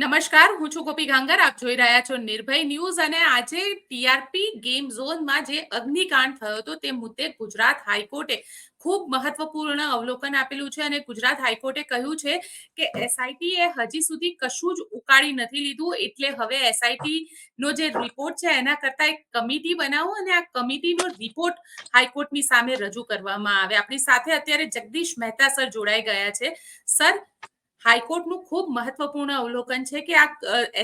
નમસ્કાર, હું છું ગોપી ગાંગર. આપ જોઈ રહ્યા છો નિર્ભય ન્યૂઝ અને આજે ટીઆરપી ગેમ ઝોનમાં જે અગ્નિકાંડ થયો હતો તે મુદ્દે ગુજરાત હાઈકોર્ટે ખૂબ મહત્વપૂર્ણ અવલોકન આપેલું છે અને ગુજરાત હાઈકોર્ટે કહ્યું છે કે એસઆઈટી એ હજી સુધી કશું જ ઉકાળી નથી લીધું. એટલે હવે એસઆઈટી નો જે રિપોર્ટ છે એના કરતા એક કમિટી બનાવો અને આ કમિટીનો રિપોર્ટ હાઈકોર્ટની સામે રજૂ કરવામાં આવે. આપણી સાથે અત્યારે જગદીશ મહેતા સર જોડાઈ ગયા છે. સર હાઈકોર્ટનું ખૂબ મહત્વપૂર્ણ અવલોકન છે કે આ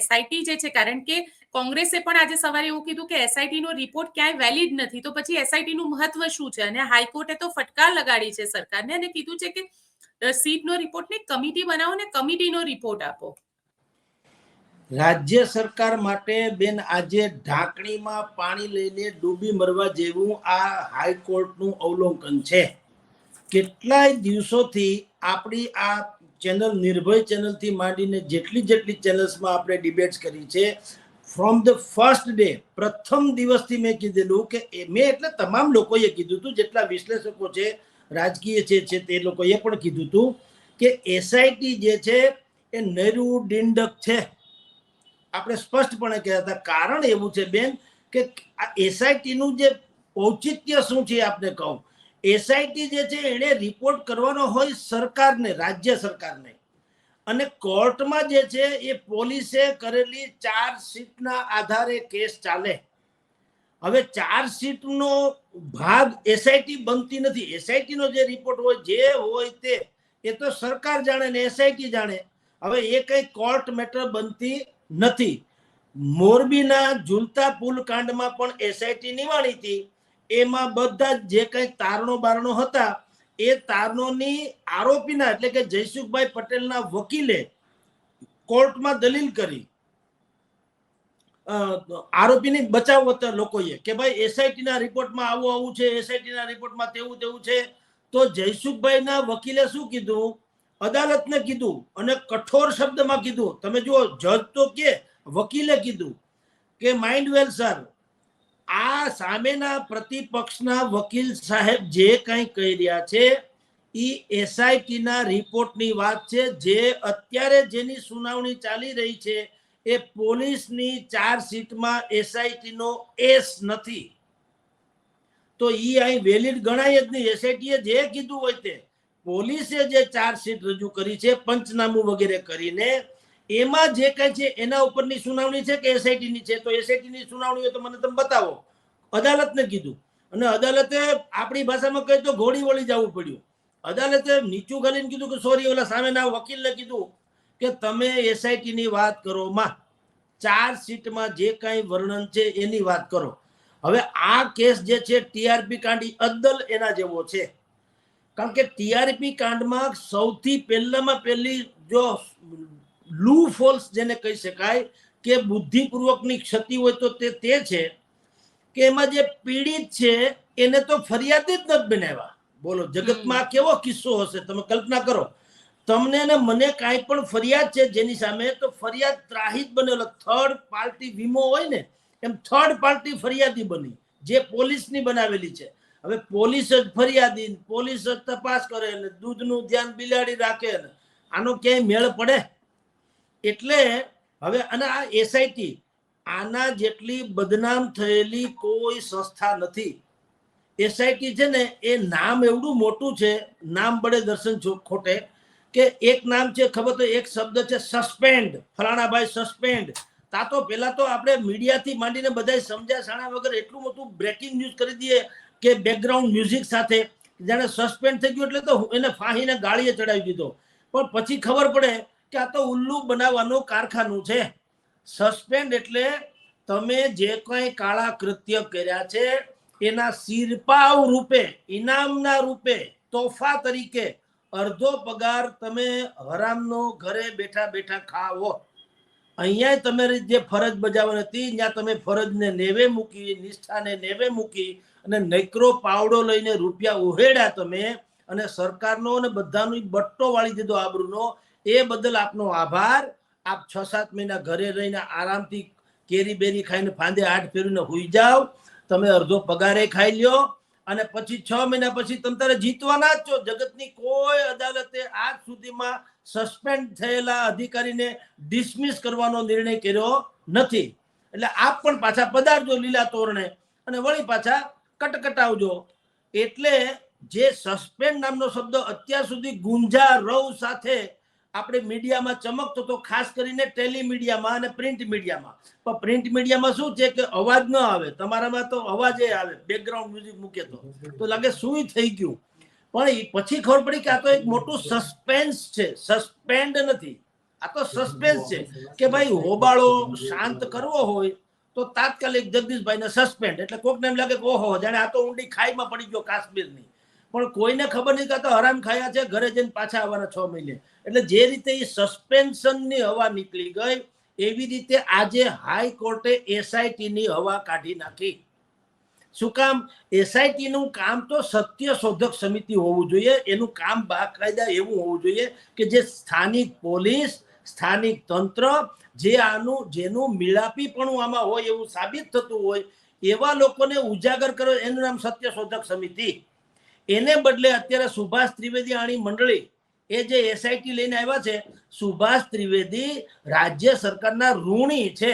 એસઆઈટી જે છે, કારણ કે કોંગ્રેસે પણ આજે સવારે એવું કીધું કે એસઆઈટી નો રિપોર્ટ ક્યાંય વેલિડ નથી. તો પછી એસઆઈટી નું મહત્વ શું છે? અને હાઈકોર્ટે તો ફટકાર લગાડી છે સરકારને અને કીધું છે કે સીટનો રિપોર્ટની કમિટી બનાવો ને કમિટીનો રિપોર્ટ આપો. રાજ્ય સરકાર માટે બેન આજે ઢાંકણીમાં પાણી લઈને ડૂબી મરવા જેવું આ હાઈકોર્ટનું અવલોકન છે. કેટલાય દિવસોથી આપણી આ ચેનલ, નિર્ભય ચેનલથી માંડીને જેટલી જેટલી ચેનલ્સમાં આપણે ડિબેટ્સ કરી છે ફ્રોમ ધ ફર્સ્ટ ડે પ્રથમ દિવસથી મેં કીધેલું કે મેં એટલે તમામ લોકોએ કીધું હતું જેટલા વિશ્લેષકો છે, રાજકીય છે તે લોકોએ પણ કીધું હતું કે એસઆઈટી જે છે એ નૈરું ડિંડક છે. આપણે સ્પષ્ટપણે કહેતા હતા. કારણ એવું છે બેન કે આ એસઆઈટીનું જે ઔચિત્ય શું છે આપને કહું. એસઆઈટી જે છે એને રિપોર્ટ કરવાનો હોય સરકારને, રાજ્ય સરકારને. અને કોર્ટમાં જે છે એ પોલીસે કરેલી ચાર્જશીટના આધારે કેસ ચાલે. હવે ચાર્જશીટનો ભાગ એસઆઈટી બનતી નથી. એસઆઈટીનો જે રિપોર્ટ હોય, જે હોય તે, એ તો સરકાર જાણે ને એસઆઈટી જાણે. હવે એ કંઈ કોર્ટ મેટર બનતી નથી. મોરબીના ઝૂલતા પુલ કાંડમાં પણ એસઆઈટી નિવાણી હતી. એમાં બધા જ કઈ તારણો બારણો હતા, એ તારણોની આરોપીના એટલે કે જયસુખભાઈ પટેલના વકીલે કોર્ટમાં દલીલ કરી. આરોપીની બચાવ હતા લોકોએ કે ભાઈ એસઆઈટી ના રિપોર્ટમાં આવું આવું છે એસઆઈટી ના રિપોર્ટમાં તેવું તેવું છે. તો જયસુખભાઈના વકીલે શું કીધું? અદાલતને કીધું અને કઠોર શબ્દમાં કીધું. તમે જુઓ, જજ તો કે વકીલે કીધું કે, માઇન્ડ વેલ, સર આ સામેના પ્રતિપક્ષના વકીલ સાહેબ જે કંઈ કહી રહ્યા છે એ એસઆઈટી ના રિપોર્ટની વાત છે. જે અત્યારે જેની સુનાવણી ચાલી રહી છે, એ પોલીસની ચાર્જશીટમાં એસઆઈટી નો એસ નથી. તો એ અહીં વેલિડ ગણાય જ નહીં. એસઆઈટીએ જે કીધું હોય તે. પોલીસે જે ચાર્જશીટ રજૂ કરી છે, પંચનામું વગેરે કરીને એમાં જે કઈ છે એના ઉપરની સુનાવણી છે કે એસઆઈટી ની છે? તો એસઆઈટી ની સુનાવણી તો મને તમે બતાવો. અદાલતને કીધું. અને અદાલતે આપણી ભાષામાં કહે તો ઘોડી વળી જવું પડ્યું. અદાલતે નીચું ગાલીને કીધું કે સોરી ઓલા સામેના વકીલને કીધું કે તમે એસઆઈટી ની વાત કરો, માં. ચાર્જશીટમાં જે કાંઈ વર્ણન છે એની વાત કરો. હવે આ કેસ જે છે ટીઆરપી કાંડી અદ્દલ એના જેવો છે. કારણ કે ટીઆરપી કાંડમાં સૌથી પહેલામાં પહેલી જો લૂ ફોલ્સ જેને કહી શકાય કે બુદ્ધિપૂર્વકની ક્ષતિ હોય તો તે તે છે કે એમાં જે પીડિત છે એને તો ફરિયાદ જ નથી બનાવ્યા. બોલો જગતમાં કેવો કિસ્સો હશે? તમે કલ્પના કરો. તમને ને મને કાંઈ પણ ફરિયાદ છે જેની સામે તો ફરિયાદ ત્રાહિત બનેલો થર્ડ પાર્ટી વીમો હોય ને એમ થર્ડ પાર્ટી ફરિયાદી બની જે પોલીસની બનાવેલી છે. હવે પોલીસ જ ફરિયાદી પોલીસ જ તપાસ કરે ને દૂધનું ધ્યાન બિલાડી રાખે ને આનો ક્યાંય મેળ પડે? એટલે હવે અને આ એસઆઈટી આના જેટલી બદનામ થયેલી કોઈ સંસ્થા નથી. એસઆઈટી છે ને, એ નામ એવડું મોટું છે, નામ બડે દર્શન ખોટે, કે એક નામ છે, ખબર તો એક શબ્દ છે સસ્પેન્ડ ફલાણાભાઈ સસ્પેન્ડ તા તો પેલા તો આપણે મીડિયાથી માંડીને બધા સમજ્યા સાણા વગર એટલું મોટું બ્રેકિંગ ન્યૂઝ કરી દઈએ કે બેકગ્રાઉન્ડ મ્યુઝિક સાથે. જાણે સસ્પેન્ડ થઈ ગયું એટલે તો એને ફાંહીને ગાળીએ ચડાવી દીધો. પણ પછી ખબર પડે કે આ તો ઉલ્લુ બનાવવાનું કારખાનું છે. સસ્પેન્ડ એટલે તમે જે કંઈ કાળા કૃત્ય કર્યા છે, એના સિરપાવ રૂપે, ઇનામના રૂપે, તોફા તરીકે અડધો પગાર તમે હરામનો ઘરે બેઠા બેઠા ખાવો. અહીંયા તમારી જે ફરજ બજાવવાની હતી, ત્યાં તમે ફરજને નેવે મૂકી, નિષ્ઠાને નેવે મૂકી અને નેકરો પાવડો લઈને રૂપિયા ઉહેડ્યા તમે અને સરકારનો અને બધાનો બટ્ટો વાળી દીધો આબરૂનો એ બદલ આપનો આભાર. આપ છ સાત મહિના ઘરે રહીને આરામથી કેરી બેરી ખાઈને ફાંદે હાથ ફેરીને હોઈ જાઓ. તમે અડધો પગારે ખાઈ લ્યો અને પછી છ મહિના પછી તમે તારે જીતવાના જ છો. જગતની કોઈ અદાલતે આજ સુધીમાં સસ્પેન્ડ થયેલા અધિકારીને ડિસમિસ કરવાનો નિર્ણય કર્યો નથી. એટલે આપ પણ પાછા પધારજો લીલા તોરણે અને વળી પાછા કટકટાવજો. એટલે જે સસ્પેન્ડ નામનો શબ્દ અત્યાર સુધી ગુંજા રવ સાથે આપણે મીડિયામાં ચમકતો તો ખાસ કરીને ટેલિમીડિયામાં અને પ્રિન્ટ મીડિયામાં. પણ પ્રિન્ટ મીડિયામાં શું છે કે અવાજ ન આવે. તમારામાં તો અવાજ આવે બેકગ્રાઉન્ડ મ્યુઝિક મૂકે તો. તો લાગે શું થઈ ગયું. પણ પછી ખબર પડી કે આ તો એક મોટું સસ્પેન્સ છે. સસ્પેન્ડ નથી. આ તો સસ્પેન્સ છે કે ભાઈ હોબાળો શાંત કરવો હોય તો તાત્કાલિક જગદીશભાઈને સસ્પેન્ડ એટલે કોકને એમ લાગે કે ઓહો, જાણે આ તો ઊંડી ખાઈમાં પડી ગયો કાશ્મીરની. પણ કોઈને ખબર નહીં કાં તો હરામ ખાયા છે, ઘરે જઈને પાછા આવવાના છ મહિને. એટલે જે રીતે એ સસ્પેન્શનની હવા નીકળી ગઈ, એવી રીતે આજે હાઈકોર્ટે એસઆઈટીની હવા કાઢી નાખી. શું કામ? એસઆઈટીનું કામ તો સત્ય શોધક સમિતિ હોવું જોઈએ, એનું કામ બાકાયદા એવું હોવું જોઈએ કે જે સ્થાનિક પોલીસ, સ્થાનિક તંત્ર, જે આનું, જેનું મિલાપીપણું આમાં હોય એવું સાબિત થતું હોય, એવા લોકોને ઉજાગર કરો એનું નામ સત્ય શોધક સમિતિ. એને બદલે અત્યારે સુભાષ ત્રિવેદી આણી મંડળી એ જે એસઆઈટી લઈને આવ્યા છે, સુભાષ ત્રિવેદી રાજ્ય સરકારના ઋણી છે.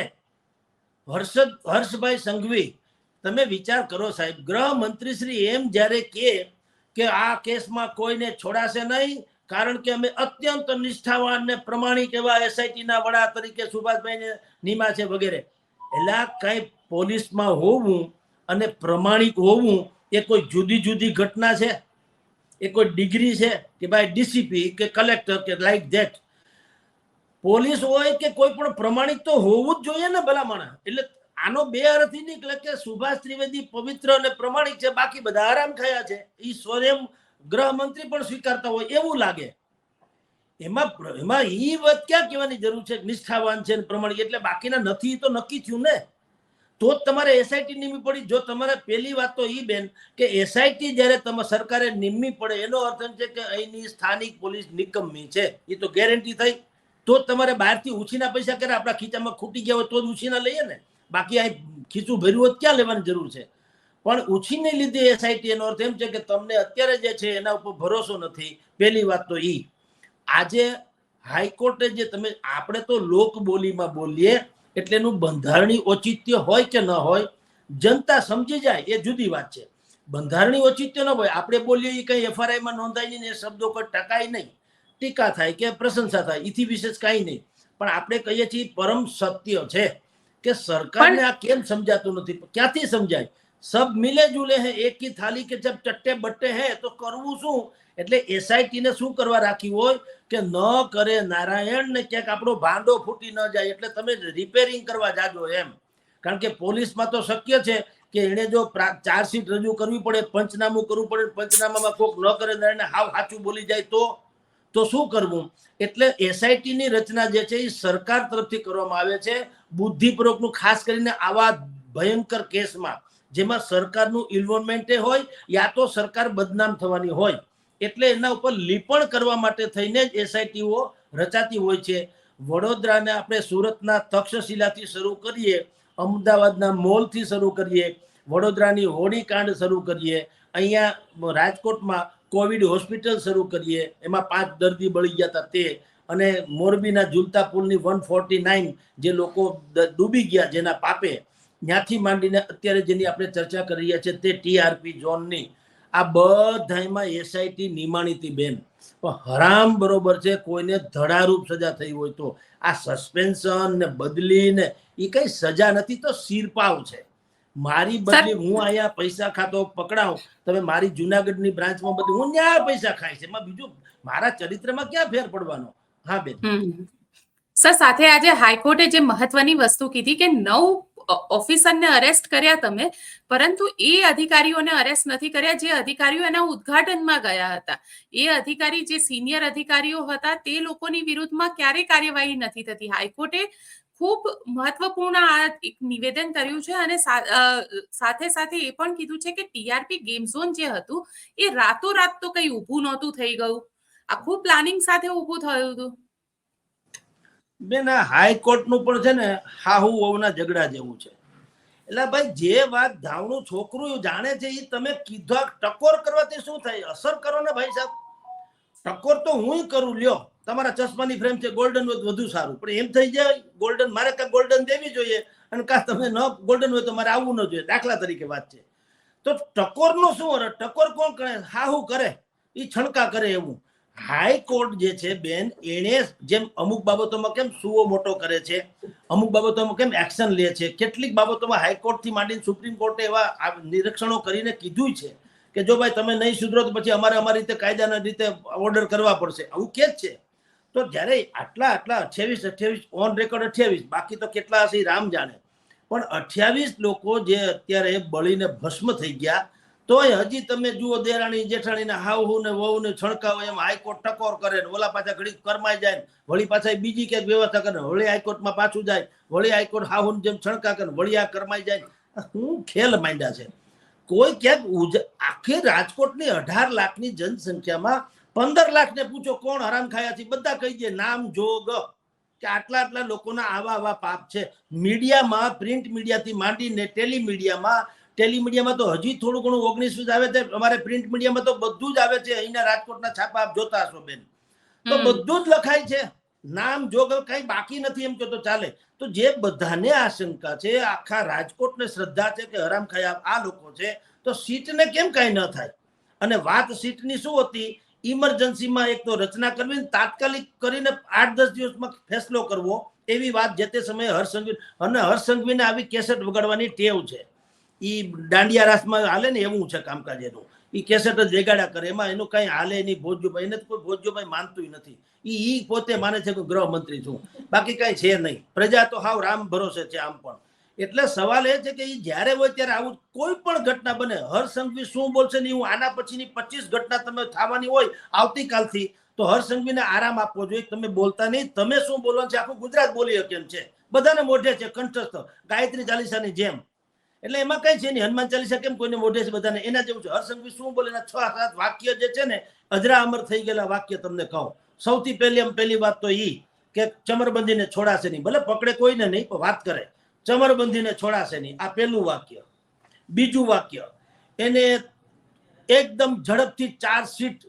હર્ષદ, હર્ષભાઈ સંઘવી, તમે વિચાર કરો સાહેબ ગૃહ મંત્રી શ્રી એમ જ્યારે કે કે આ કેસમાં કોઈને છોડાશે નહીં, કારણ કે અમે અત્યંત નિષ્ઠાવાન ને પ્રમાણિક એવા એસઆઈટી ના વડા તરીકે સુભાષભાઈને નિમા છે વગેરે. એટલે કઈ પોલીસમાં હોવું અને પ્રમાણિક હોવું એ કોઈ જુદી જુદી ઘટના છે? એ કોઈ ડિગ્રી છે કે ભાઈ ડીસીપી કે કલેક્ટર કે લાઈક ધેટ? પોલીસ હોય કે કોઈ પણ પ્રમાણિક તો હોવું જ જોઈએ ને ભલામણ એટલે આનો બે અર્થ નીકળે કે સુભાષ ત્રિવેદી પવિત્ર અને પ્રમાણિક છે, બાકી બધા આરામ ખાયા છે. એ સ્વયં ગૃહમંત્રી પણ સ્વીકારતા હોય એવું લાગે. એમાં એમાં એ વાત ક્યાં કહેવાની જરૂર છે? નિષ્ઠાવાન છે પ્રમાણિક, એટલે બાકીના નથી તો નક્કી થયું ને. તો જ તમારે એસઆઈટી નિમવી પડી. જો તમારે પહેલી વાત તો એ બેન કે એસઆઈટી જ્યારે તમે સરકારે નિમવી પડે, એનો અર્થ છે કે અહીંની સ્થાનિક પોલીસ નિકમ્મી છે. એ તો ગેરંટી થઈ. તો તમારે બહારથી ઉછીના પૈસા કરે આપણા ખીચામાં ખૂટી ગયા હોય તો જ ઉછીના લઈએ ને. બાકી અહીં ખીચું ભર્યું હોય ક્યાં લેવાની જરૂર છે? પણ ઉછીને લીધે એસઆઈટી એનો અર્થ એમ છે કે તમને અત્યારે જે છે એના ઉપર ભરોસો નથી. પહેલી વાત તો એ આજે હાઈકોર્ટે જે તમે, આપણે તો લોક બોલીમાં બોલીએ એટલે એનું બંધારણીય ઔચિત્ય હોય કે ન હોય જનતા સમજી જાય એ જુદી વાત છે. બંધારણીય ઔચિત્ય ન હોય આપણે બોલીએ એ કંઈ એફઆરઆઈમાં નોંધાય નહીં એ શબ્દો કોઈ ટકાય નહીં. ટીકા થાય કે પ્રશંસા થાય એથી વિશેષ કાંઈ નહીં. પણ આપણે કહીએ છીએ પરમ સત્ય છે કે સરકારને આ કેમ સમજાતું નથી? ક્યાંથી સમજાય? સબ મિલે જુલે હે એક કી થાલી કે જબ ચટ્ટે બટ્ટે હે તો કરવું શું? એટલે એસઆઈટી ને શું કરવા રાખ્યું હોય? કે ન કરે નારાયણ ને ક્યાંક આપણો ભાંડો ફૂટી ન જાય, એટલે તમે રિપેરિંગ કરવા જાજો એમ. કારણ કે પોલીસમાં તો શક્ય છે કે એને જો ચાર્જશીટ રજૂ કરવી પડે, પંચનામું કરવું પડે, પંચનામામાં કોક ન કરે નારાયણ હાવ સાચું બોલી જાય તો? તો શું કરવું? એટલે એસઆઈટી ની રચના જે છે એ સરકાર તરફથી કરવામાં આવે છે, બુદ્ધિપૂર્વકનું, ખાસ કરીને આવા ભયંકર કેસમાં, જેમાં સરકારનું ઇન્વોલ્વમેન્ટ હોય, યા તો સરકાર બદનામ થવાની હોય. એટલે એના ઉપર લીપણ કરવા માટે થઈને જ એસઆઈટીઓ રચાતી હોય છે. વડોદરાને આપણે સુરતના તક્ષશિલાથી શરૂ કરીએ, અમદાવાદના મોલથી શરૂ કરીએ, વડોદરાની હોળીકાંડ શરૂ કરીએ, અહીંયા રાજકોટમાં કોવિડ હોસ્પિટલ શરૂ કરીએ, એમાં પાંચ દર્દી બળી ગયા હતા તે, અને મોરબીના ઝુલતા પુલની વન ફોર્ટી નાઇન જે લોકો ડૂબી ગયા જેના પાપે, ત્યાંથી માંડીને અત્યારે જેની આપણે ચર્ચા કરી રહ્યા છીએ તે ટીઆરપી ઝોનની. આ બધામાં એસઆઈટી નિમાણીતી બેન. પણ હરામ બરોબર છે કોઈને ધડારૂપ સજા થઈ હોય તો. આ સસ્પેન્શન ને બદલી ને એ કઈ સજા નથી તો શિરપાવ છે. મારી બદલી હું અહીંયા પૈસા ખાતો પકડાવ તમે મારી જુનાગઢની બ્રાન્ચમાં બધી હું ન્યા પૈસા ખાય છે. એમાં બીજું મારા ચરિત્રમાં ક્યાં ફેર પડવાનો? હા બેન. સર સાથે આજે હાઈકોર્ટે જે મહત્વની વસ્તુ કીધી કે નવ ઓફિસરને અરેસ્ટ કર્યા તમે, પરંતુ એ અધિકારીઓને અરેસ્ટ નથી કર્યા. જે અધિકારીઓ એના ઉદઘાટનમાં ગયા હતા. એ અધિકારી જે સિનિયર અધિકારીઓ હતા, તે લોકોની વિરુદ્ધમાં ક્યારેય કાર્યવાહી નથી થતી. હાઈકોર્ટે ખૂબ મહત્વપૂર્ણ આ એક નિવેદન કર્યું છે અને સાથે સાથે એ પણ કીધું છે કે ટીઆરપી ગેમ ઝોન જે હતું, એ રાતોરાત તો કઈ ઊભું નહોતું થઈ ગયું. આખું પ્લાનિંગ સાથે ઊભું થયું હતું. બેન, આ હાઈકોર્ટનું પણ છે ને હાહુ વહુના ઝઘડા જેવું છે. એટલે ભાઈ, જે વાત ધાવણું છોકરું જાણે છે એ તમે કીધા ટકોર કરવાથી શું થાય? અસર કરો ને ભાઈ સાહેબ. ટકોર તો હું કરું, લ્યો. તમારા ચશ્માની ફ્રેમ છે ગોલ્ડન હોય વધુ સારું. પણ એમ થઈ જાય ગોલ્ડન મારે કાં ગોલ્ડન દેવી જોઈએ અને કાં તમે ન ગોલ્ડન હોય તો મારે આવવું ન જોઈએ. દાખલા તરીકે વાત છે. તો ટકોરનો શું અરે, ટકોર કોણ કરે? હાહુ કરે. એ છણકા કરે એવું. હાઈકોર્ટ જે છે, બેન, એણે જેમ અમુક બાબતોમાં કેમ સુઓ મોટો કરે છે, અમુક બાબતોમાં કેમ એક્શન લે છે, કેટલીક બાબતોમાં હાઈકોર્ટથી માંડીને સુપ્રીમ કોર્ટે એવા નિરીક્ષણો કરીને કીધું છે કે જો ભાઈ તમે નહીં સુધરો તો પછી અમારે અમારી રીતે કાયદાના રીતે ઓર્ડર કરવા પડશે. આવું કે જ છે. તો જ્યારે આટલા આટલા અઠ્યાવીસ અઠ્યાવીસ ઓન રેકોર્ડ અઠ્યાવીસ, બાકી તો કેટલા હશે રામ જાણે. પણ અઠ્યાવીસ લોકો જે અત્યારે બળીને ભસ્મ થઈ ગયા તોય હજી તમે જુઓ દેરાણી, જેઠાણીના હાવ હું ને વહુ ને છણકાવ એમ હાઈકોર્ટ ટકોર કરે ને ઓલા પાછા ઘડી કરમાઈ જાય ને વળી પાછા બીજી ક્યાંક વ્યવસ્થા કરે ને વળી હાઈકોર્ટમાં પાછું જાય વળી હાઈકોર્ટ હાહુ જેમ છણકા કરે ને વળી આ કરમાઈ જાય હું ખેલ માંડ્યા છે. કોઈ ક્યાંક આખી રાજકોટની અઢાર લાખની જનસંખ્યામાં પંદર લાખને પૂછો કોણ હરામ ખાયા છે બધા કહી દે, નામ જોગ. કે આટલા આટલા લોકોના આવા આવા પાપ છે. મીડિયામાં, પ્રિન્ટ મીડિયાથી માંડીને ટેલિમીડિયામાં ટેલિમીડિયામાં તો હજી થોડું ઘણું ઓગણીસ જ આવે છે અમારે પ્રિન્ટ મીડિયામાં તો બધું જ આવે છે. અહીંના રાજકોટના છાપા આપ જોતા હશો બેન. તો બધું જ લખાય છે. નામ જો કઈ બાકી નથી એમ કે તો ચાલે. તો જે બધાને આશંકા છે આખા રાજકોટને શ્રદ્ધા છે કે હરામ ખાયા આ લોકો છે તો સીટને કેમ કઈ ન થાય? અને વાત સીટની શું હતી? ઇમરજન્સીમાં એક તો રચના કરવી તાત્કાલિક કરીને આઠ દસ દિવસમાં ફેસલો કરવો એવી વાત જે તે સમયે હર્ષ અને હર્ષ સંઘવીને આવી કેસેટ વગાડવાની ટેવ છે. ઈ દાંડિયા રાસમાં હાલે ને એવું છે કામકાજ એનું. એ કેસેટ જ વેગાડ્યા કરે. એમાં એનું કઈ હાલે નહીં, ભોજ્યુભાઈ. એને કોઈ ભોજ્યુભાઈ માનતું નથી. એ પોતે માને છે કે ગૃહમંત્રી છું. બાકી કઈ છે નહીં. પ્રજા તો હાવ રામ ભરોસે છે આમ પણ. એટલે સવાલ એ છે કે એ જ્યારે હોય ત્યારે આવું કોઈ પણ ઘટના બને. હરસંઘવી શું બોલશે ને હું આના પછીની પચીસ ઘટના તમે થવાની હોય આવતીકાલથી, તો હરસંઘવીને આરામ આપવો જોઈએ. તમે બોલતા નહીં. તમે શું બોલવાનું છે? આખું ગુજરાત બોલી શકે એમ છે. બધાને મોઢે છે કંઠસ્થ. ગાયત્રી ચાલીસાની જેમ. એટલે એમાં કઈ છે નહીં. હનુમાન ચાલીસા કેમ કોઈને મોઢે છે બધાને? એના જેવું છે. હરસંઘવી શું બોલે છ સાત વાક્ય જે છે ને, અજરા અમર થઈ ગયેલા વાક્ય તમને કહું. સૌથી પહેલી પહેલી વાત તો ઈ કે ચમરબંધીને છોડાશે નહીં. ભલે પકડે કોઈને નહીં, પણ વાત કરે. ચમરબંધીને છોડાશે નહીં. આ પહેલું વાક્ય. બીજું વાક્ય. એને એકદમ ઝડપથી ચાર સીટ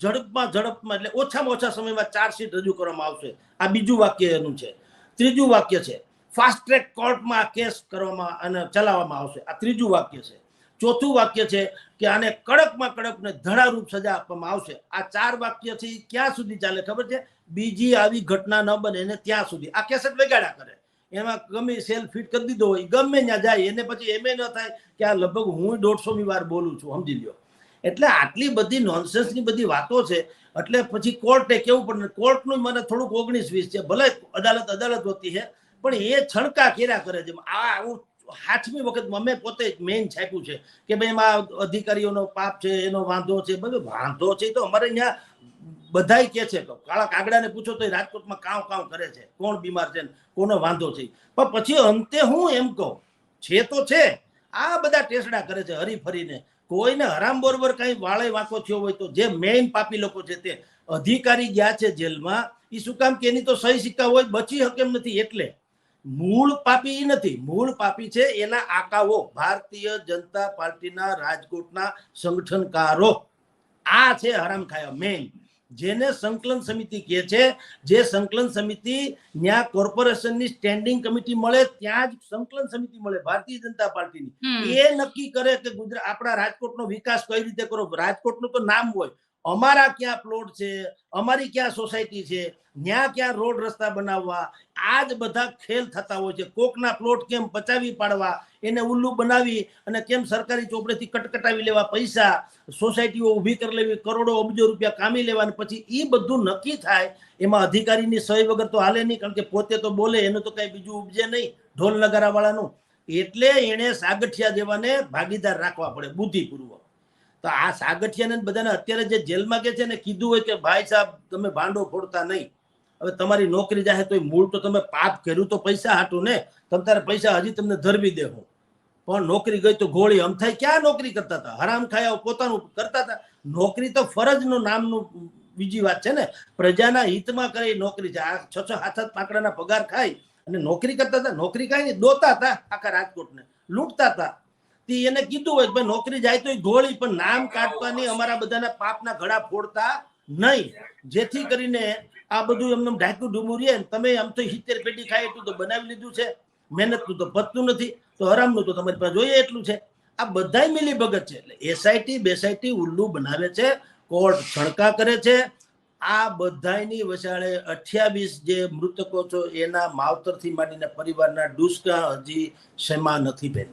ઝડપમાં ઝડપમાં, એટલે ઓછામાં ઓછા સમયમાં ચાર સીટ રજૂ કરવામાં આવશે. આ બીજું વાક્ય એનું છે. ત્રીજું વાક્ય છે. ફાસ્ટ ટ્રેક કોર્ટમાં કેસ કરવામાં અને ચલાવવામાં આવશે. આ ત્રીજું વાક્ય છે. ચોથું વાક્ય છે કે આને કડકમાં કડક ને ધડારૂપ સજા આપવામાં આવશે. આ ચાર વાક્ય છે એ ક્યાં સુધી ચાલે ખબર છે? બીજી આવી ઘટના ન બને એને ત્યાં સુધી. આ કેસેટ વેગાડા કરે. એમાં ગમે સેલ ફિટ કરી દીધો હોય ગમે ત્યાં જાય, એને પછી એમ ન થાય કે આ લગભગ હું દોઢસોમી વાર બોલું છું, સમજી લ્યો. એટલે આટલી બધી નોનસેન્સની બધી વાતો છે, એટલે પછી કોર્ટે કેવું પડે કોર્ટનું મને થોડુંક ઓગણીસ વીસ છે. ભલે અદાલત અદાલત હોતી છે પણ એ છણકા કેરા કરે છે. આ આવું આઠમી વખત મમે પોતે મેઇન છાપ્યું છે કે ભાઈ એમાં અધિકારીઓનો પાપ છે, એનો વાંધો છે, બધું વાંધો છે તો અમારે અહીંયા બધાય કે છે તો કાળા કાગડાને પૂછો તો રાજકોટમાં કામ કામ કરે છે. કોણ બીમાર છે કોનો વાંધો છે. પણ પછી અંતે હું એમ કહું, છે તો છે. આ બધા ટેસડા કરે છે હરી ફરીને કોઈને હરામ બરોબર કઈ વાળે વાંકો થયો હોય તો જે મેઇન પાપી લોકો છે તે અધિકારી ગયા છે જેલમાં. એ શું કામ કે એની તો સહી સિક્કા હોય, બચી હકેમ નથી એટલે. મૂળ પાપી નથી. મૂળ પાપી છે એના આકાઓ. ભારતીય જનતા પાર્ટીના રાજકોટના સંગઠનકારો. આ છે હરામ ખાયા મેઇન જેને સંકલન સમિતિ કહે છે જે સંકલન સમિતિ ન્યા કોર્પોરેશનની સ્ટેન્ડિંગ કમિટી મળે ત્યાં જ સંકલન સમિતિ મળે ભારતીય જનતા પાર્ટીની. એ નક્કી કરે કે ગુજરાત આપણા રાજકોટનો વિકાસ કઈ રીતે કરો? રાજકોટનું તો નામ હોય. અમારા ક્યાં પ્લોટ છે? અમારી ક્યાં સોસાયટી છે? ન્યા ક્યાં રોડ રસ્તા બનાવવા? આ જ બધા ખેલ થતા હોય છે. કોકના પ્લોટ કેમ પચાવી પાડવા? એને ઉલ્લુ બનાવી અને કેમ સરકારી ચોપડેથી કટકટાવી લેવા પૈસા? સોસાયટીઓ ઊભી કરી લેવી, કરોડો અબજો રૂપિયા કામી લેવા અને પછી એ બધું નક્કી થાય, એમાં અધિકારીની સહી વગર તો હાલે નહીં, કારણ કે પોતે તો બોલે, એનું તો કંઈ બીજું ઉપજે નહીં ઢોલ નગારાવાળાનું એટલે એણે સાગઠિયા જેવાને ભાગીદાર રાખવા પડે, બુદ્ધિપૂર્વક. તો આ સાગઠિયાને બધાને અત્યારે જે જેલમાં કે છે ને કીધું હોય કે ભાઈ સાહેબ, તમે ભાંડો ફોડતા નહીં. હવે તમારી નોકરી જાહે તો મૂળ તો તમે પાપ કર્યું તો પૈસા હાટું ને. તમે તારે પૈસા હજી તમને ધરવી દેવો પણ નોકરી ગઈ તો ગોળી આમ થાય, ક્યાં નોકરી કરતા હતા? હરામ ખાયા પોતાનું કરતા હતા. નોકરી તો ફરજનું નામનું બીજી વાત છે ને. પ્રજાના હિતમાં કરે નોકરી છે. આ છ છ હાથ હાથ પાકડાના પગાર ખાય અને નોકરી કરતા હતા. નોકરી ખાઈ નહીં દોતા હતા આખા રાજકોટને. લૂંટતા હતા. તે એને કીધું હોય ભાઈ નોકરી જાય તો એ ગોળી, પણ નામ કાઢવાની અમારા બધાના પાપના ઘડા ફોડતા નહીં. જેથી કરીને આ બધું એમને ઢાંક્યું ને તમે આમ તો સિત્તેર પેટી ખાય એટલું તો બનાવી લીધું છે. મહેનતનું તો પતતું નથી. તો હરામનું તો તમારી પાસે જોઈએ એટલું છે. આ બધાય મિલી ભગત છે. એટલે એસઆઈટી બેસઆઈટી ઉલ્લુ બનાવે છે, કોર્ટ છણકા કરે છે. આ બધાની વસાળે અઠ્યાવીસ જે મૃતકો છો એના માવતરથી માંડીને પરિવારના ડુસકા હજી શેમાં નથી બેન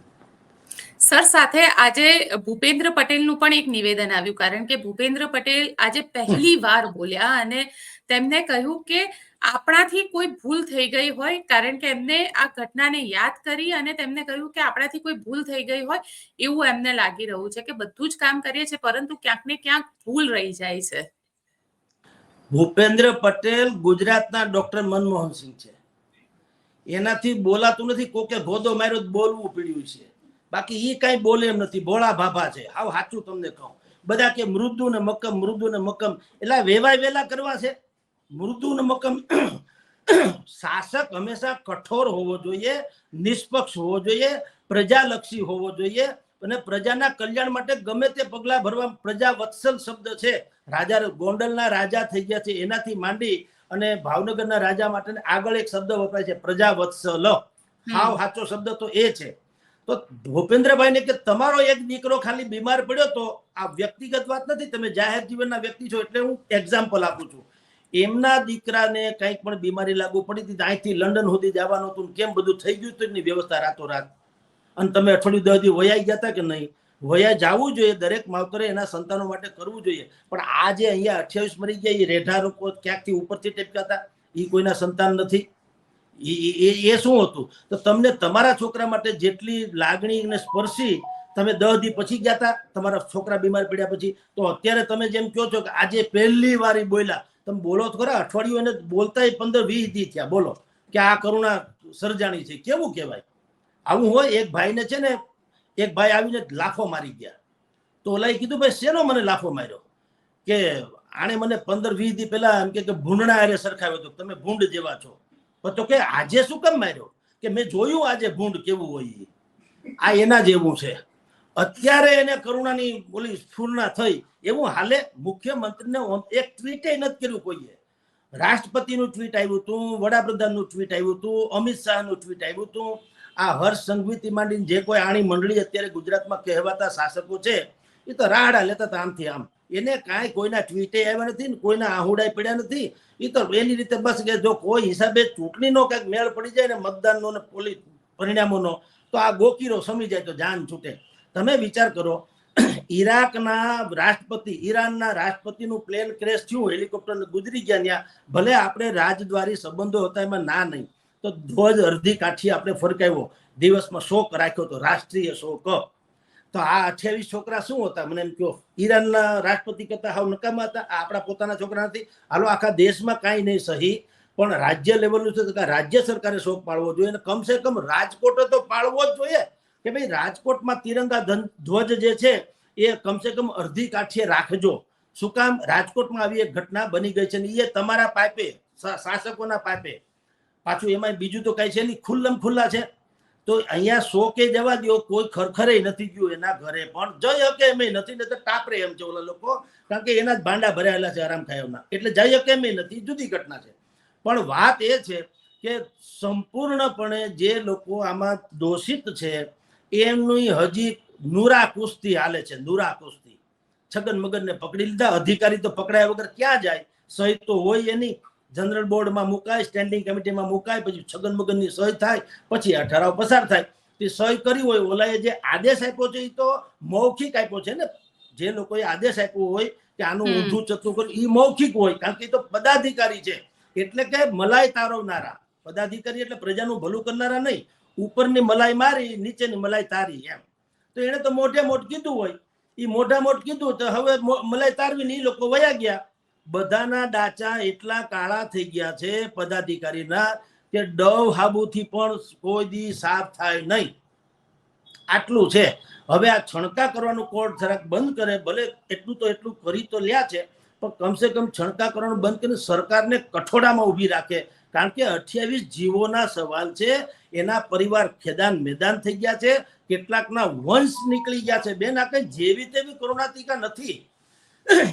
સર, સાથે આજે ભૂપેન્દ્ર પટેલનું પણ એક નિવેદન આવ્યું, કારણ કે ભૂપેન્દ્ર પટેલ આજે પહેલી વાર બોલ્યા અને તેમને કહ્યું કે આપણાથી કોઈ ભૂલ થઈ ગઈ હોય, કારણ કે એમને આ ઘટનાને યાદ કરી અને તેમને કહ્યું કે આપણાથી કોઈ ભૂલ થઈ ગઈ હોય, એવું એમને લાગી રહ્યું છે કે બધું જ કામ કરીએ છીએ, પરંતુ ક્યાંક ને ક્યાંક ભૂલ રહી જાય છે. ભૂપેન્દ્ર પટેલ ગુજરાતના ડોક્ટર મનમોહન સિંહ છે. એનાથી બોલાતું નથી, કોકે ભોદો માર્યો બોલવું પડ્યું છે. બાકી એ કાંઈ બોલે એમ નથી. ભોળા ભાભા છે. હાવ સાચું તમને કહું. બધા કે મૃદુ ને મક્કમ મૃદુ ને મક્કમ એટલે વેવાય વેલા કરવા છે. મૃદુ ને મક્કમ શાસક હંમેશા કઠોર હોવો જોઈએ નિષ્પક્ષ હોવો જોઈએ પ્રજાલક્ષી હોવો જોઈએ અને પ્રજાના કલ્યાણ માટે ગમે તે પગલા ભરવા પ્રજા વત્સલ શબ્દ છે. રાજા ગોંડલના રાજા થઈ ગયા છે. એનાથી માંડી અને ભાવનગરના રાજા માટે આગળ એક શબ્દ વપરાય છે. પ્રજા વત્સલ હાવ સાચો શબ્દ તો એ છે. તો ભૂપેન્દ્રભાઈને કે તમારો એક દીકરો ખાલી બીમાર પડ્યો તો આ વ્યક્તિગત વાત નથી, તમે જાહેર જીવનના વ્યક્તિ છો એટલે હું એક્ઝામ્પલ આપું છું. એમના દીકરાને કંઈક પણ બીમારી લાગુ પડી હતી અહીંથી લંડન સુધી જવાનું હતું કેમ બધું થઈ ગયું હતું એની વ્યવસ્થા રાતોરાત. અને તમે અઠવાડિયું દસ દી વયાઈ ગયા હતા કે નહીં? વયા જવું જોઈએ, દરેક માવતરે એના સંતાનો માટે કરવું જોઈએ. પણ આ જે અહીંયા અઠ્યાવીસ મરી ગયા, એ રેઢા લોકો ક્યાંકથી ઉપરથી ટેપકા હતા એ કોઈના સંતાન નથી. એ- એ શું હતું? તો તમને તમારા છોકરા માટે જેટલી લાગણી ને સ્પર્શી, તમે દસ દી પછી ગયા હતા તમારા છોકરા બીમાર પડ્યા પછી, તો અત્યારે તમે જેમ કહો છો કે આજે પહેલી વારી બોલ્યા, તમે બોલો તો ખરા, અઠવાડિયું એને બોલતા પંદર વીસ દી થયા, બોલો, કે આ કરુણા સર્જાણી છે, કેવું કહેવાય? આવું હોય, એક ભાઈને છે ને, એક ભાઈ આવીને લાફો મારી ગયા. તો ઓલાએ કીધું, ભાઈ, શેનો મને લાફો માર્યો? કે આણે મને પંદર વીસ દી પહેલા એમ કે ભૂંડણા અરે સરખાવ્યો હતો તમે ભૂંડ જેવા છો. તો કે આજે શું કેમ માર્યો? કે મેં જોયું આજે ભૂંડ કેવું હોય આ એના જેવું છે. અત્યારે એને કરુણાની બોલી સ્ફૂર્ણા થઈ. એવું હાલે મુખ્યમંત્રીને એક ટ્વીટે નથી કર્યું કોઈએ. રાષ્ટ્રપતિનું ટ્વીટ આવ્યું હતું, વડાપ્રધાનનું ટ્વીટ આવ્યું હતું, અમિત શાહનું ટ્વીટ આવ્યું હતું. આ હર્ષ સંઘવીથી માંડીને જે કોઈ આણી મંડળી અત્યારે ગુજરાતમાં કહેવાતા શાસકો છે, એ તો રાહડા લેતા હતા આમથી આમ. એને કાંઈ કોઈના ટ્વીટે આવ્યા નથી કોઈના આહુડાઈ પડ્યા નથી. એ તો એની રીતે બસ કે જો કોઈ હિસાબે ચૂંટણીનો કંઈક મેળ પડી જાય ને મતદાનનો ને પોલીસ પરિણામોનો, તો આ ગોકીરો સમી જાય તો જાન છૂટે. તમે વિચાર કરો, ઈરાકના રાષ્ટ્રપતિ, ઈરાનના રાષ્ટ્રપતિનું પ્લેન ક્રેશ થયું, હેલિકોપ્ટર ગુજરી ગયા ત્યાં ભલે આપણે રાજદ્વારી સંબંધો હતા એમાં ના નહીં, તો ધ્વજ અડધી કાઠી આપણે ફરકાવ્યો. દિવસમાં શોક રાખ્યો તો રાષ્ટ્રીય શોક. તો આ અઠ્યાવીસ છોકરા શું હતા? મને એમ કહો. ઈરાનના રાષ્ટ્રપતિ કરતા હાવ નકામા હતા. આ આપણા પોતાના છોકરા નથી. હાલો, આખા દેશમાં કાંઈ નહીં સહી, પણ રાજ્ય લેવલનું છે તો રાજ્ય સરકારે શોક પાડવો જોઈએ અને કમસે કમ રાજકોટ તો પાડવો જ જોઈએ. કે ભાઈ, રાજકોટમાં તિરંગા ધ્વજ જે છે, એ કમસે કમ અડધી કાઠીએ રાખજો. શું કામ? રાજકોટમાં આવી એક ઘટના બની ગઈ છે ને એ તમારા પાપે શાસકોના પાઇપે પાછું એમાં બીજું તો કઈ છે નહીં. ખુલ્લમ ખુલ્લા છે. તો અહીંયા સો કે જવા દો કોઈ ખરખરે નથી ગયું એના ઘરે. પણ જઈ શકે એમ નથી ને તો ટાપરે એમ છે ઓલા લોકો. કારણ કે એના જ ભાંડા ભરાયેલા છે આરામ ખાયવના એટલે જઈ શકે એમ નથી, જુદી ઘટના છે. પણ વાત એ છે કે સંપૂર્ણપણે જે લોકો આમાં દોષિત છે, એમની હજી નુરા કુસ્તી હાલે છે, નુરા કુસ્તી. છગન મગનને પકડી લીધા, અધિકારી તો પકડાયા વગર ક્યાં જાય? સહી તો હોય એની. જનરલ બોર્ડમાં મુકાય સ્ટેન્ડિંગ કમિટીમાં મુકાય પછી છગન મગનની સહી થાય પછી આ ઠરાવ પસાર થાય. તે સહી કરી હોય ઓલાએ જે આદેશ આપ્યો છે એ તો મૌખિક આપ્યો છે ને? જે લોકોએ આદેશ આપ્યો હોય કે આનું. ઊંધું ચતું કર્યું એ મૌખિક હોય કારણ કે એ તો પદાધિકારી છે. એટલે કે મલાઈ તારવનારા. પદાધિકારી એટલે પ્રજાનું ભલું કરનારા નહીં. ઉપરની મલાઈ મારી નીચેની મલાઈ તારી એમ. તો એને તો મોઢે મોઢ કીધું હોય. એ મોઢા મોઢ કીધું તો હવે મલાઈ તારવી ને એ લોકો વયા ગયા. બધાના ડાચા એટલા કાળા થઈ ગયા છે પદાધિકારીના કે ડવ હાબુથી પણ કોઈ દી સાફ થાય નહીં. આટલું છે. હવે આ છણકા કરવાનું કોર્ટ જરાક બંધ કરે, ભલે એટલું તો એટલું કરી તો લ્યા છે, પણ કમસે કમ છણકા કરવાનું બંધ કરીને સરકારને કઠોડામાં ઊભી રાખે. કારણ કે અઠ્યાવીસ જીવોના સવાલ છે, એના પરિવાર ખેદાન મેદાન થઈ ગયા છે, કેટલાકના વંશ નીકળી ગયા છે. બેન, આ કઈ જેવી તેવી કોરોના ટીકા નથી.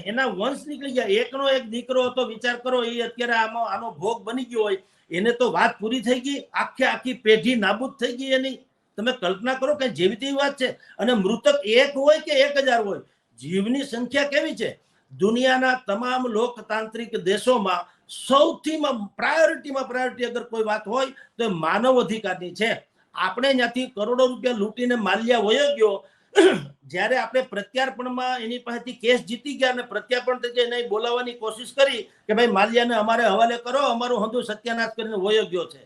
એના વંશ નીકળી ગયા. એકનો એક દીકરો હતો, વિચાર કરો એ અત્યારે આમાં આનો ભોગ બની ગયો હોય. એને તો વાત પૂરી થઈ ગઈ, આખે આખી પેઢી નાબૂદ થઈ ગઈ એની. તમે કલ્પના કરો કે જેવી તેવી વાત છે. અને મૃતક એક હોય કે એક હજાર હોય? જીવની સંખ્યા કેવી છે? દુનિયાના તમામ લોકતાંત્રિક દેશોમાં સૌથી પ્રાયોરિટીમાં, પ્રાયોરિટી અગર કોઈ વાત હોય, તો માનવ અધિકારની છે. આપણે ત્યાંથી કરોડો રૂપિયા લૂંટીને માલ્યા વયો ગયો જ્યારે આપણે પ્રત્યાર્પણમાં એની પાસેથી કેસ જીતી ગયા અને પ્રત્યાર્પણ તરીકે એને બોલાવવાની કોશિશ કરી કે ભાઈ, માલ્યાને અમારે હવાલે કરો, અમારું હંધુ સત્યાનાશ કરીને વયો ગયો છે.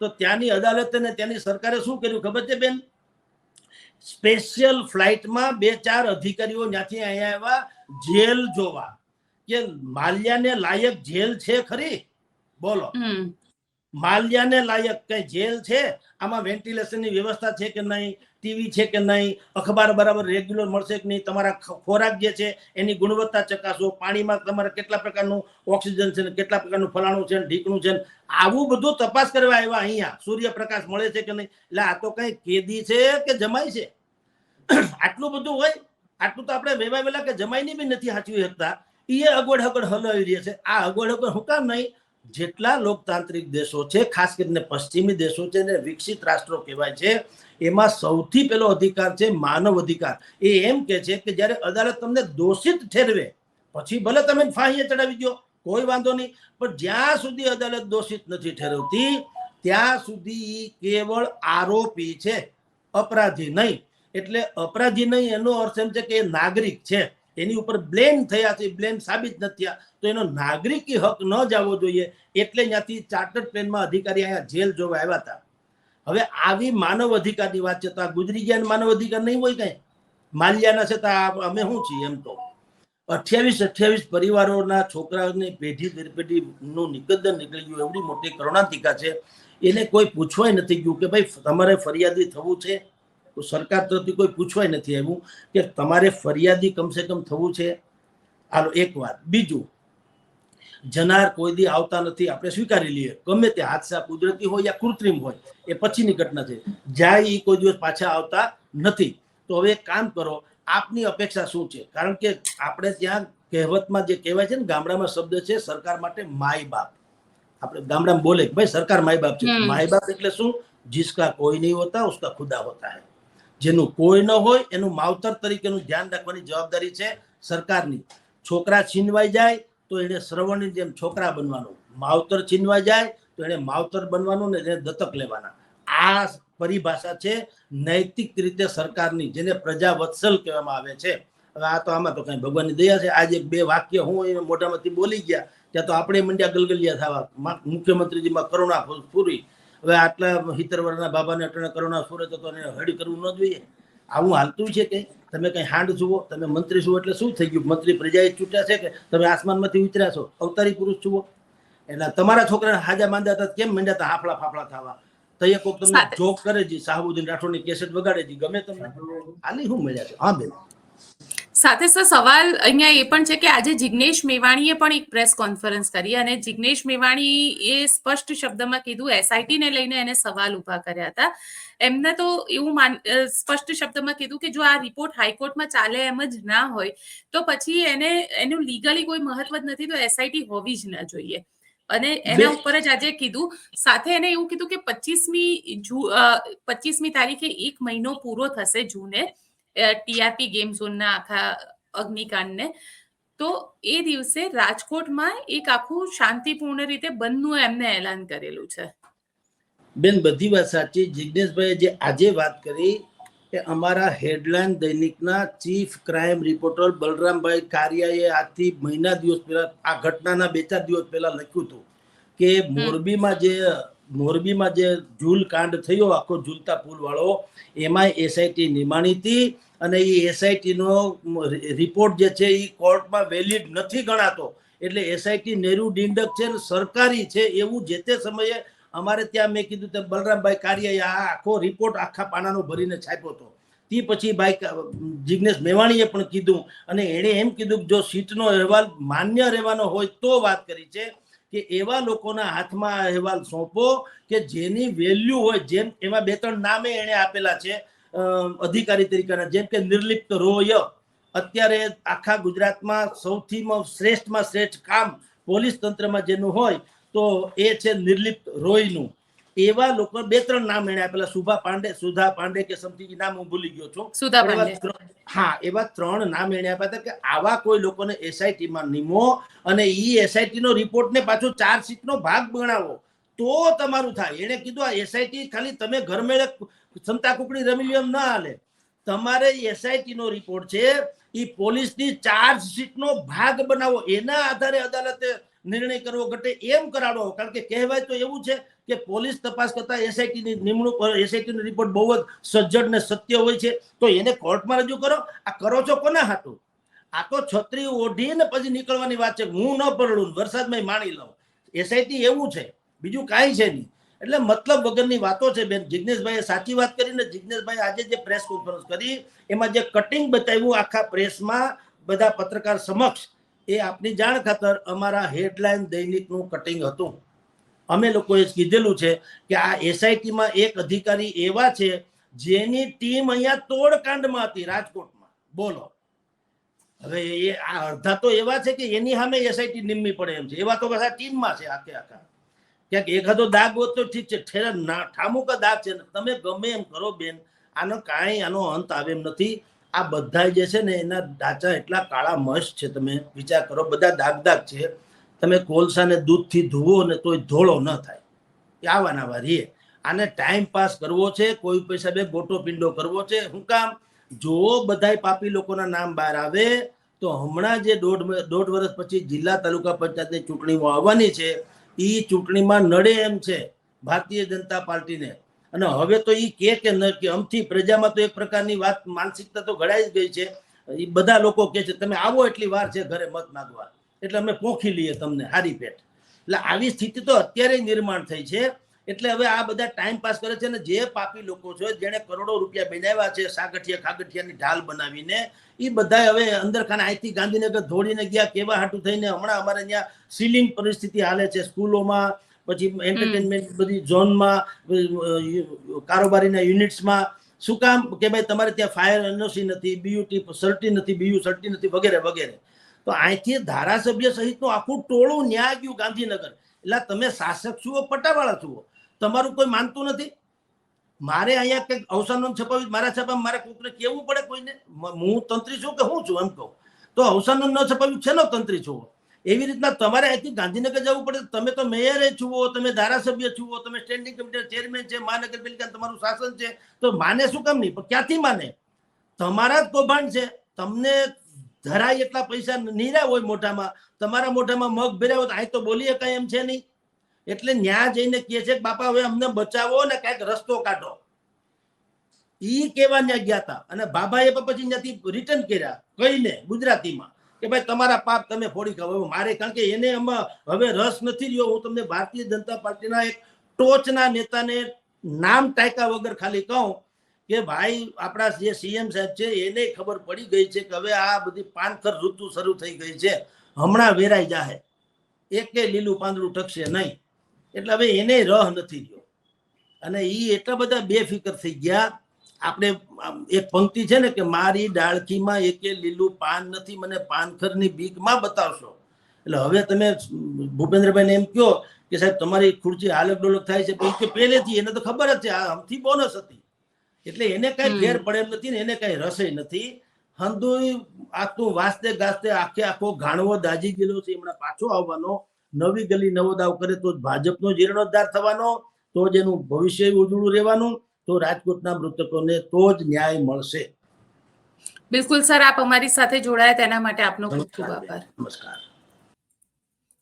તો ત્યાંની અદાલતે ને ત્યાંની સરકારે શું કર્યું ખબર છે, બેન? સ્પેશિયલ ફ્લાઇટમાં બે ચાર અધિકારીઓ ત્યાંથી અહીંયા આવ્યા, જેલ જોવા. કે માલ્યાને લાયક જેલ છે ખરી? બોલો. માલ્યાને લાયક કઈ જેલ છે? આમાં વેન્ટિલેશનની વ્યવસ્થા છે કે નહીં? ટીવી છે કે નહીં? અખબાર બરાબર રેગ્યુલર મળશે કે નહીં? તમારા ખોરાક જે છે, એની ગુણવત્તા ચકાસો. પાણીમાં તમારે કેટલા પ્રકારનું ઓક્સિજન છે ને કેટલા પ્રકારનું ફલાણું છે ઢીકણું છે આવું બધું તપાસ કરવા આવ્યા અહીંયા. સૂર્યપ્રકાશ મળે છે કે નહીં? એટલે આ તો કઈ કેદી છે કે જમાઈ છે? આટલું બધું હોય? આટલું તો આપણે વેવા વેલા કે જમાઈની બી નથી સાચવી શકતા. એ અગવડ હગડ હલાવી રહ્યા છે. આ અગવડ હગડ હું કામ નહીં? જેટલા લોકતાંત્રિક દેશો છે, ખાસ કરીને પશ્ચિમી દેશો છે ને વિકસિત રાષ્ટ્રો કહેવાય છે, એમાં સૌથી પહેલો અધિકાર છે માનવ અધિકાર. એ એમ કે છે કે જ્યારે અદાલત તમને દોષિત ઠેરવે, પછી ભલે તમે ફાંસીએ ચડાવી દો, કોઈ વાંધો નહીં, પણ જ્યાં સુધી અદાલત દોષિત નથી ઠેરવતી, ત્યાં સુધી કેવળ આરોપી છે, અપરાધી નહીં. એટલે અપરાધી નહીં, એનો અર્થ એમ છે કે એ નાગરિક છે. એની ઉપર બ્લેમ થયા છે બ્લેમ સાબિત નથી તો એનો નાગરિકી હક ન જવો જોઈએ, એટલે ત્યાંથી ચાર્ટર્ડ પ્લેનમાં અધિકારી અહીંયા જેલ જોવા આવ્યા હતા. હવે આવી માનવ અધિકારની વાત છે, તો આ ગુજરી ગયા માનવ અધિકાર નહીં હોય કઈ? માલ્યાના છે તો અમે શું છીએ એમ તો? અઠ્યાવીસ અઠ્યાવીસ પરિવારોના છોકરાઓની પેઢી પેઢીનું નિકંદન નીકળી ગયું, એવડી મોટી કરુણાંતિકા છે. એને કોઈ પૂછવાય નથી ગયું કે ભાઈ તમારે ફરિયાદી થવું છે? સરકાર તરફથી કોઈ પૂછવાય નથી આવ્યું કે તમારે ફરિયાદી કમસે કમ થવું છે? હાલો એક વાત. બીજું જનાર કોઈ દી આવતા નથી આપણે સ્વીકારી લઈએ. ગમે તે હાદસા કુદરતી હોય યા કૃત્રિમ હોય એ પછીની ઘટના છે. જાય એ કોઈ દિવસ પાછા આવતા નથી. તો હવે કામ કરો આપની અપેક્ષા શું છે? કારણ કે આપણે ત્યાં કહેવતમાં જે કહેવાય છે ને ગામડામાં શબ્દ છે સરકાર માટે માય બાપ આપણે ગામડામાં બોલે ભાઈ સરકાર માય બાપ છે. માય બાપ એટલે શું? જિસકા કોઈ નહીં હોતા ઉસકા ખુદા હોતા હૈ. જેનું કોઈ ન હોય, એનું માવતર તરીકેનું ધ્યાન રાખવાની જવાબદારી છે સરકારની. છોકરા છીનવાઈ જાય તો એને શ્રવણની જેમ છોકરા બનવાનું. માવતર છીનવાઈ જાય તો એને માવતર બનવાનું ને એને દત્તક લેવાના. આ પરિભાષા છે નૈતિક રીતે સરકારની, જેને પ્રજા વત્સલ કહેવામાં આવે છે. હવે આ તો આમાં તો કઈ ભગવાનની દયા છે. આજે બે વાક્ય હું એ મોઢામાંથી બોલી ગયા. ત્યાં તો આપણે મંડ્યા ગલગલિયા થવા. મુખ્યમંત્રીજીમાં કરુણા પૂરી હવે આટલા હિતરવરના બાબાને અટણે કરુણા સુરત હતો એને હળી કરવું ન જોઈએ. આવું હાલતું છે કે તમે કઈ હાંડ જુઓ તમે મંત્રી છો એટલે શું થઈ ગયું? મંત્રી પ્રજાએ ચૂંટ્યા છે કે તમે આસમાનમાંથી ઉતર્યા છો? અવતારી પુરુષ જુઓ. એટલે તમારા છોકરાને હાજા માંડ્યા હતા કેમ માંડ્યા હતા? હાફળા ફાફળા થવા તૈયે કોક તમને. જોક કરે છે શાહબુદ્દીન રાઠોડની કેસેટ વગાડે છે ગમે તમને. હાલી શું મળ્યા છે? હા બેન. સાથે સર સવાલ અહીંયા એ પણ છે કે આજે જિગ્નેશ મેવાણીએ પણ એક પ્રેસ કોન્ફરન્સ કરી અને જિગ્નેશ મેવાણી એ સ્પષ્ટ શબ્દમાં કીધું એસઆઈટી ને લઈને એને સવાલ ઊભા કર્યા હતા. એમને તો એવું માન સ્પષ્ટ શબ્દમાં કીધું કે જો આ રિપોર્ટ હાઈકોર્ટમાં ચાલે એમ જ ના હોય તો પછી એને એનું લીગલી કોઈ મહત્વ જ નથી તો એસઆઈટી હોવી જ ના જોઈએ. અને એના ઉપર જ આજે કીધું સાથે એને એવું કીધું કે પચીસમી જૂ પચીસમી તારીખે એક મહિનો પૂરો થશે જૂને ટીઆરપી ગેમ ઝોનના આખા અગ્નિકાંડને. તો એ દિવસે રાજકોટમાં એક આખું શાંતિપૂર્ણ રીતે બંધનું એમને એલાન કરેલું છે. બેન બધી વાત સાચી. જિજ્ઞેશભાઈએ જે આજે વાત કરી કે અમારા હેડલાઇન દૈનિકના ચીફ ક્રાઇમ રિપોર્ટર બલરામભાઈ કારિયાએ આજથી મહિના દિવસ પહેલા આ ઘટનાના બે ચાર દિવસ પહેલા લખ્યું હતું કે મોરબીમાં જે મોરબીમાં જે ઝૂલ કાંડ થયો, આખો ઝૂલતા પુલ વાળો એમાં એસઆઈટી નિમાણી હતી અને એ એસઆઈટી નો રિપોર્ટ જે છે એ કોર્ટમાં વેલિડ નથી ગણાતો. એટલે એસઆઈટી નેહરુ ડિંડક છે ને સરકારી છે, એવું જે તે સમયે અમારે ત્યાં મેં કીધું તેમ બલરામભાઈ કારિયાએ આ આખો રિપોર્ટ આખા પાનાનો ભરીને છાપ્યો હતો. તે પછી ભાઈ જિગ્નેશ મેવાણીએ પણ કીધું અને એણે એમ કીધું કે જો સીટનો અહેવાલ માન્ય રહેવાનો હોય તો વાત કરી છે. કે એવા લોકોના હાથમાં અહેવાલ સોંપો કે જેની વેલ્યુ હોય, જેમ એમાં બે ત્રણ નામે એણે આપેલા છે અધિકારી તરીકેના, જેમ કે નિર્લિપ્ત રોય. અત્યારે આખા ગુજરાતમાં સૌથી શ્રેષ્ઠમાં શ્રેષ્ઠ કામ પોલીસ તંત્રમાં જેનું હોય, તો એ છે નિર્લિપ્ત રોયનું. એવા લોકો બે ત્રણ નામ એને આપેલા. સુભા પાંડે સુધા પાંડે કે સમથિંગ નામ હું ભૂલી ગયો છું. સુધા પાંડે. હા એવા ત્રણ નામ એને આપ્યા હતા કે આવા કોઈ લોકોને એસઆઈટી માં નિમો અને ઈ એસઆઈટી નો રિપોર્ટ ને પાછો ચાર્જશીટ નો ભાગ ગણાવો તો તમારું થાય. એને કીધું આ એસઆઈટી ખાલી તમે ઘર મેળે સંતા કુકડી રમી એમ ના હાલે. તમારે એસઆઈટી નો રિપોર્ટ છે ઈ પોલીસની ચાર્જશીટ નો ભાગ બનાવો. એના આધારે અદાલતે નિર્ણય કરવો ઘટે એમ કરાવો કારણ કે કહેવાય તો એવું છે કે પોલીસ તપાસ કરતા એસઆઈટીની નિમણૂક, એસઆઈટીનો રિપોર્ટ બહુ જ સજ્જડ ને સત્ય હોય છે, તો એને કોર્ટમાં રજૂ કરો. આ કરો છો કોના હાટું આ તો છત્રી ઓઢીને પછી નીકળવાની વાત છે. હું ન પરડું વરસાદમાં માણી લઉં. એસઆઈટી એવું છે, બીજું કાંઈ છે નહીં. એટલે મતલબ વગરની વાતો છે બેન. જિજ્ઞેશભાઈએ સાચી વાત કરીને જિજ્ઞેશભાઈ આજે જે પ્રેસ કોન્ફરન્સ કરી, એમાં જે કટિંગ બતાવ્યું આખા પ્રેસમાં બધા પત્રકાર સમક્ષ, એ આપની જાણ ખાતર અમારા હેડલાઇન દૈનિકનું કટિંગ હતું. અમે લોકોએ કીધેલું છે કે આ એસઆઈટીમાં એક અધિકારી એવા છે જેની ટીમ અહીંયા તોડકાંડમાં હતી રાજકોટમાં. બોલો. હવે એ આ અડધા તો એવા છે કે એની સામે એસઆઈટી નિમવી પડે એમ છે. એવા તો બધા ટીમમાં છે આખે આખા. ક્યાંક એકાદો દાગ હોત તો ઠીક છે. ઠેરા ના, ઠામુકા દાગ છે. તમે ગમે એમ કરો બેન, આનો કાંઈ આનો અંત આવે એમ નથી. આ બધા જે છે ને એના ડાચા એટલા કાળા મસ્ત છે. તમે વિચાર કરો, બધા દાગ દાગ છે. તમે કોલસાને દૂધથી ધુવો ને તોય ધોળો ન થાય. એ આવાના વાર એ આને ટાઈમ પાસ કરવો છે, કોઈ પૈસા બે ગોટો પિંડો કરવો છે હું કામ? જો બધાય પાપી લોકોના નામ બહાર આવે, તો હમણાં જે દોઢ દોઢ વર્ષ પછી જિલ્લા તાલુકા પંચાયતની ચૂંટણીઓ આવવાની છે એ ચૂંટણીમાં નડે એમ છે, ભારતીય જનતા પાર્ટીને. અને હવે તો એ કે કે ન, કે અમથી પ્રજામાં તો એક પ્રકારની વાત માનસિકતા તો ઘડાઈ જ ગઈ છે. એ બધા લોકો કે છે, તમે આવો એટલી વાર છે, ઘરે મત માગવા. એટલે અમે પોખી લઈએ તમને હારી પેટ. એટલે આવી સ્થિતિ તો અત્યારે નિર્માણ થઈ છે. એટલે હવે આ બધા ટાઈમ પાસ કરે છે અને જે પાપી લોકો છે જેણે કરોડો રૂપિયા બનાવ્યા છે સાગઠિયા ખાગઠિયાની ઢાલ બનાવીને એ બધા હવે અંદર ખાને અહીંથી ગાંધીનગર ધોળીને ગયા કેવા હાટું થઈને હમણાં અમારે ત્યાં સીલિંગ પરિસ્થિતિ હાલે છે સ્કૂલોમાં પછી એન્ટરટેનમેન્ટ બધી ઝોનમાં કારોબારીના યુનિટ્સમાં. શું કામ કે ભાઈ તમારે ત્યાં ફાયર એનઓસી નથી બીયુટી સર્ટી નથી બીયુ સર્ટી નથી વગેરે વગેરે. તો અહીંથી ધારાસભ્ય સહિતનું આખું ટોળું ન્યાય ગયું ગાંધીનગર. એટલે તમે શાસક છુઓ પટાવાળા છુઓ તમારું કોઈ માનતું નથી? મારે અહીંયા કંઈક અવસાનનું છપાવ્યું, મારા છાપા મારે કોઈને કહેવું પડે કોઈને? હું તંત્રી છું કે હું છું એમ કહું? તો અવસાનનું ન છપાવ્યું છે નો તંત્રી છુઓ એવી રીતના તમારે અહીંથી ગાંધીનગર જવું પડે. તમે તો મેયરે છુઓ તમે ધારાસભ્ય છુઓ તમે સ્ટેન્ડિંગ કમિટીના ચેરમેન છે મહાનગરપાલિકા તમારું શાસન છે. તો માને શું કામ નહીં પણ ક્યાંથી માને? તમારા જ કૌભાંડ છે. તમને ધરાય એટલા પૈસા નીરા હોય મોઢામાં. તમારા મોઢામાં મગ ભર્યા હોય તો અહીં કઈ એમ છે નહીં. એટલે ન્યા જઈને કહે છે બાપા, હવે અમને બચાવો ને કાંઈક રસ્તો કાઢો. ઈ કેવા ન્યા ગયા હતા અને બાબાએ પણ પછી ત્યાંથી રિટર્ન કર્યા, કહીને ગુજરાતીમાં કે, ભાઈ, તમારા પાપ તમે ફોડી ખાવ. મારે, કારણ કે એને એમાં હવે રસ નથી રહ્યો. હું તમને ભારતીય જનતા પાર્ટીના એક ટોચના નેતાને નામ ટાંકા વગર ખાલી કહું કે ભાઈ આપણા જે સીએમ સાહેબ છે, એને ખબર પડી ગઈ છે કે હવે આ બધી પાનખર ઋતુ શરૂ થઈ ગઈ છે. હમણાં વેરાઈ જાહે. એકે લીલું પાંદડું ટકશે નહીં. એટલે હવે એને રહ નથી રહ્યો. અને એ એટલા બધા બેફિકર થઈ ગયા. આપણે એક પંક્તિ છે ને કે મારી ડાળખીમાં એકે લીલું પાન નથી, મને પાનખરની બીકમાં બતાવશો. એટલે હવે તમે ભૂપેન્દ્રભાઈને એમ કહો કે સાહેબ, તમારી ખુરશી હાલક ડોલક થાય છે. કે પહેલેથી, એને તો ખબર જ છે, આ હમથી બોનસ હતી. એટલે એને કઈ. ફેર પડેલ નથી ને એને કઈ રસય નથી. હંદુ આખું વાસ્તે ગાસ્તે આખે આખો ગાણવો દાજી ગયેલો છે. એમણે પાછો આવવાનો નવી ગલી નવો દાવ કરે તો ભાજપનો જીર્ણોદ્ધાર થવાનો તો જ એનું ભવિષ્ય ઉજળું રહેવાનું તો રાજકોટના મૃતકોને તો જ ન્યાય મળશે. બિલકુલ સર. આપ અમારી સાથે જોડાયા. તેના માટે આપનો ખૂબ ખૂબ આભાર. નમસ્કાર.